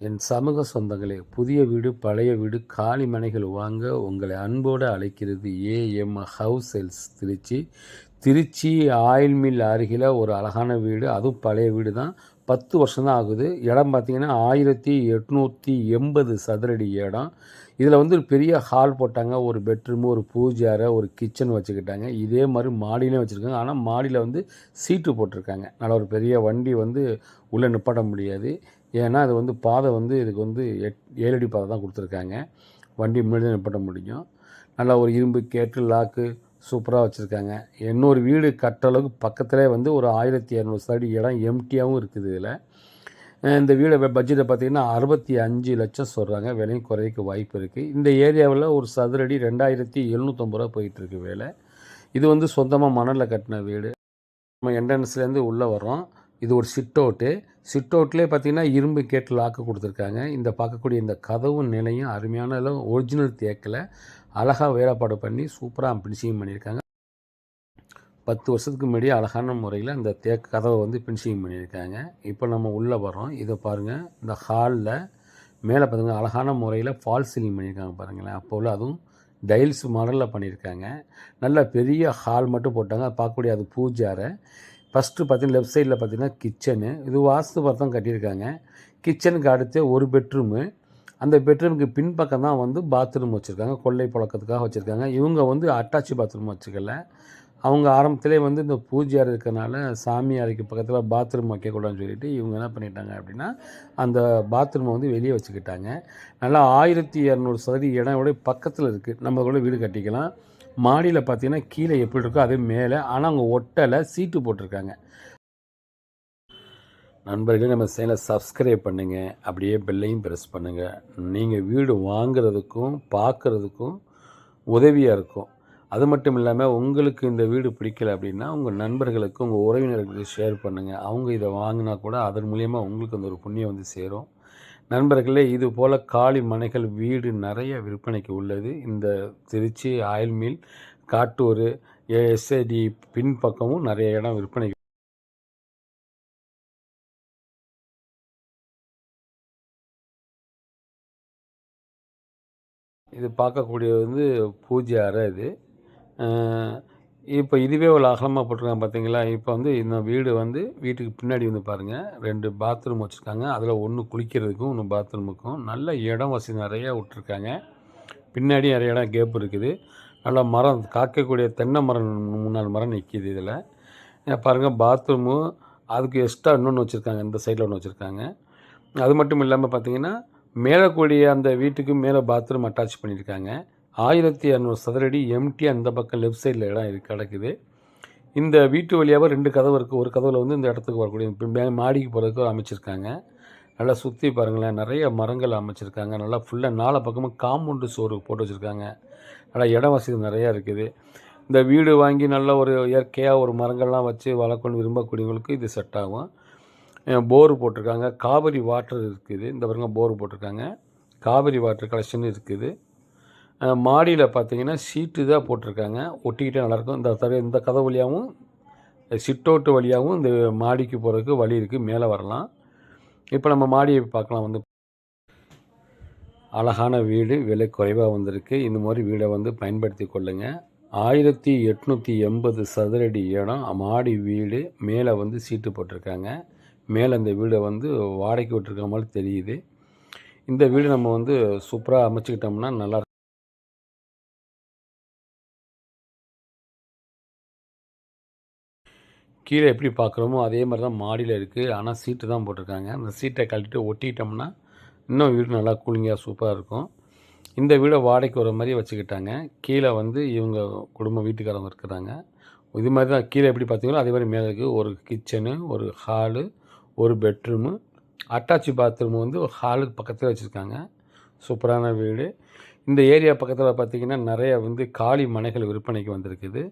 என் சமூக சொந்தங்களே புதிய வீடு பழைய வீடு காலி மனைகள் வாங்க உங்களை அன்போடு அழைக்கிறது AM house sales Trichy. Trichy oil mill அருகில் ஒரு அழகான வீடு. அதுவும் பழைய வீடு தான். பத்து வருஷம் தான் ஆகுது. இடம் பார்த்திங்கன்னா ஆயிரத்தி எட்நூற்றி எண்பது சதுரடி இடம். இதில் வந்து ஒரு பெரிய ஹால் போட்டாங்க. ஒரு பெட்ரூமு ஒரு பூஜை அறை ஒரு கிச்சன் வச்சுக்கிட்டாங்க. இதே மாதிரி மாடியிலையும் வச்சுருக்காங்க. ஆனால் மாடியில் வந்து சீட்டு போட்டிருக்காங்க. நல்ல ஒரு பெரிய வண்டி வந்து உள்ளே நிப்பாட்ட முடியாது. ஏன்னா அது வந்து பாதை வந்து இதுக்கு வந்து எட் ஏழடி பாதை தான் கொடுத்துருக்காங்க. வண்டி முன்னாடி தான் நிப்பாட்ட முடியும். நல்லா ஒரு இரும்பு கேட்டு லாக்கு சூப்பராக வச்சுருக்காங்க. இன்னொரு வீடு கட்டுற அளவுக்கு பக்கத்துலேயே வந்து ஒரு ஆயிரத்தி இரநூறு சதுரடி இடம் எம்டியாகவும் இருக்குது இதில். இந்த வீடை பட்ஜெட்டை பார்த்திங்கன்னா அறுபத்தி அஞ்சு லட்சம் சொல்கிறாங்க விலையும் குறைக்க வாய்ப்பு இருக்குது இந்த ஏரியாவில் ஒரு சதுரடி ரெண்டாயிரத்தி எழுநூற்றம்பது ரூபா போயிட்டுருக்கு வேலை. இது வந்து சொந்தமாக மணலில் கட்டின வீடு. நம்ம என்ட்ரன்ஸ்லேருந்து உள்ளே வரோம் இது ஒரு சிட் அவுட்டு சிட் அவுட்லேயே பார்த்தீங்கன்னா இரும்பு கேட்டு லாக்கு கொடுத்துருக்காங்க. இந்த பார்க்கக்கூடிய இந்த கதவும் நிலையும் அருமையான அளவு ஒரிஜினல் தேக்கில். அழகாக வேலைப்பாடு பண்ணி சூப்பராக பினிஷிங் பண்ணியிருக்காங்க. பத்து வருஷத்துக்கு முன்னாடி அழகான முறையில் அந்த தேக்கு கதவை வந்து பினிஷிங் பண்ணியிருக்காங்க. இப்போ நம்ம உள்ளே வரோம் இதை பாருங்கள் இந்த ஹாலில் மேலே பார்த்தீங்கன்னா அழகான முறையில் ஃபால் சீலிங் பண்ணியிருக்காங்க பாருங்களேன். அப்போ உள்ள அதுவும் டைல்ஸ் மாடலில் பண்ணியிருக்காங்க. நல்ல பெரிய ஹால் மட்டும் போட்டாங்க. பார்க்கக்கூடிய அது பூஜாரை ஃபஸ்ட்டு பார்த்தீங்கன்னா லெஃப்ட் சைடில் பார்த்தீங்கன்னா கிச்சனு இது வாஸ்து பார்த்தோம் கட்டியிருக்காங்க. கிச்சனுக்கு அடுத்து ஒரு பெட்ரூமு அந்த பெட்ரூமுக்கு பின்பக்கம் தான் வந்து பாத்ரூம் வச்சுருக்காங்க. கொள்ளை பழக்கத்துக்காக வச்சுருக்காங்க. இவங்க வந்து அட்டாச் பாத்ரூம் வச்சுக்கல. அவங்க ஆரம்பத்திலே வந்து இந்த பூஜையார் இருக்கிறனால சாமி அறைக்கு பக்கத்தில் பாத்ரூம் வைக்கக்கூடாதுன்னு சொல்லிட்டு இவங்க என்ன பண்ணிட்டாங்க அப்படின்னா அந்த பாத்ரூமை வந்து வெளியே வச்சுக்கிட்டாங்க. நல்லா ஆயிரத்தி இரநூறு சதுர இடம் விட பக்கத்தில் இருக்குது நம்ம கூட வீடு கட்டிக்கலாம். மாடியில் பார்த்தீங்கன்னா கீழே எப்படி இருக்கோ அதே மேலே. ஆனால் அவங்க ஒட்டலை சீட்டு போட்டிருக்காங்க. நண்பர்களே நம்ம சேனலை சப்ஸ்கிரைப் பண்ணுங்கள் அப்படியே பெல்லையும் ப்ரெஸ் பண்ணுங்கள் நீங்கள் வீடு வாங்குறதுக்கும் பார்க்குறதுக்கும் உதவியாக இருக்கும். அது மட்டும் இல்லாமல் உங்களுக்கு இந்த வீடு பிடிக்கல அப்படின்னா உங்கள் நண்பர்களுக்கு உங்கள் உறவினர்களுக்கு ஷேர் பண்ணுங்கள் அவங்க இதை வாங்கினா கூட அதன் மூலியமாக உங்களுக்கு அந்த ஒரு புண்ணியம் வந்து சேரும். நண்பர்களே இது போல் காலி மனைகள் வீடு நிறைய விற்பனைக்கு உள்ளது. இந்த Trichy oil mill Kattur SIT பின்பக்கமும் நிறைய இடம் விற்பனை இது பார்க்கக்கூடியது வந்து பூஜை அறை இது. இப்போ இதுவே ஒரு அகலமாக போட்டிருக்காங்க பார்த்தீங்களா இப்போ வந்து இந்த வீடு வந்து வீட்டுக்கு பின்னாடி வந்து பாருங்கள் ரெண்டு பாத்ரூம் வச்சுருக்காங்க. அதில் ஒன்று குளிக்கிறதுக்கும் ஒன்று பாத்ரூமுக்கும் நல்ல இடம் வசதி நிறையா விட்ருக்காங்க பின்னாடி நிறைய இடம் கேப் இருக்குது. நல்லா மரம் காக்கக்கூடிய தென்னை மரம் முன்னாள் மரம் நிற்கிது இதில். பாருங்கள் பாத்ரூமு அதுக்கு எக்ஸ்ட்ரா இன்னொன்று வச்சுருக்காங்க. இந்த சைடில் ஒன்று வச்சுருக்காங்க. அது மட்டும் இல்லாமல் பார்த்தீங்கன்னா மேலே கூடிய அந்த வீட்டுக்கு மேலே பாத்ரூம் அட்டாச் பண்ணியிருக்காங்க ஆயிரத்தி இரநூறு சதுரடி எம்டி அந்த பக்கம் லெஃப்ட் சைடில் இடம் இருக்கு கிடக்குது. இந்த வீட்டு வழியாக ரெண்டு கதவு இருக்குது ஒரு கதவில் வந்து இந்த இடத்துக்கு வரக்கூடிய இப்போ மாடிக்கு போகிறதுக்கு அமைச்சிருக்காங்க. நல்லா சுற்றி பாருங்களேன் நிறைய மரங்கள் அமைச்சிருக்காங்க. நல்லா ஃபுல்லாக நாலு பக்கமும் காம்பவுண்டு சோறு போட்டு வச்சுருக்காங்க. நல்லா இடம் வசதி நிறையா இருக்குது. இந்த வீடு வாங்கி நல்ல ஒரு இயற்கையாக ஒரு மரங்கள்லாம் வச்சு வளர்க்கணும் விரும்பக்கூடியவங்களுக்கு இது செட் ஆகும். போர் போட்டிருக்காங்க. காவிரி வாட்டர் இருக்குது. இந்த பாருங்க போர் போட்டிருக்காங்க. காவிரி வாட்டர் கலெக்ஷன் இருக்குது. மாடியில் பார்த்தீங்கன்னா சீட்டு தான் போட்டிருக்காங்க. ஒட்டிக்கிட்டே நல்லாயிருக்கும். இந்த தர இந்த கதை வழியாகவும் சிட்டோட்டு வழியாகவும் இந்த மாடிக்கு போகிறதுக்கு வழி இருக்குது மேலே வரலாம். இப்போ நம்ம மாடியை பார்க்கலாம். வந்து அழகான வீடு. விலை குறைவாக வந்திருக்கு. இந்த மாதிரி வீடை வந்து பயன்படுத்தி கொள்ளுங்கள் ஆயிரத்தி எட்நூற்றி எண்பது சதுரடி இடம். மாடி வீடு. மேலே வந்து சீட்டு போட்டிருக்காங்க. மேலே இந்த வீடை வந்து வாடகைக்கு விட்டுருக்க மாதிரி தெரியுது. இந்த வீடு நம்ம வந்து சூப்பராக அமைச்சிக்கிட்டோம்னா நல்லா கீழே எப்படி பார்க்குறோமோ அதே மாதிரி தான் மாடியில் இருக்குது ஆனால் சீட்டு தான் போட்டிருக்காங்க. அந்த சீட்டை கழட்டிட்டு ஒட்டிட்டோம்னா இன்னும் வீடு நல்லா கூலிங்காக சூப்பராக இருக்கும். இந்த வீடை வாடகைக்கு வர மாதிரி வச்சுக்கிட்டாங்க. கீழே வந்து இவங்க குடும்ப வீட்டுக்காரங்க இருக்கிறாங்க. இது மாதிரி தான் கீழே எப்படி பார்த்தீங்களோ அதே மாதிரி மேலே இருக்குது ஒரு கிச்சனு ஒரு ஹாலு ஒரு பெட்ரூமு அட்டாச் பாத்ரூம் வந்து ஹாலுக்கு பக்கத்தில் வச்சுருக்காங்க. சூப்பரான வீடு. இந்த ஏரியா பக்கத்தில் பார்த்திங்கன்னா நிறைய வந்து காலி மனைகள் விற்பனைக்கு வந்திருக்குது.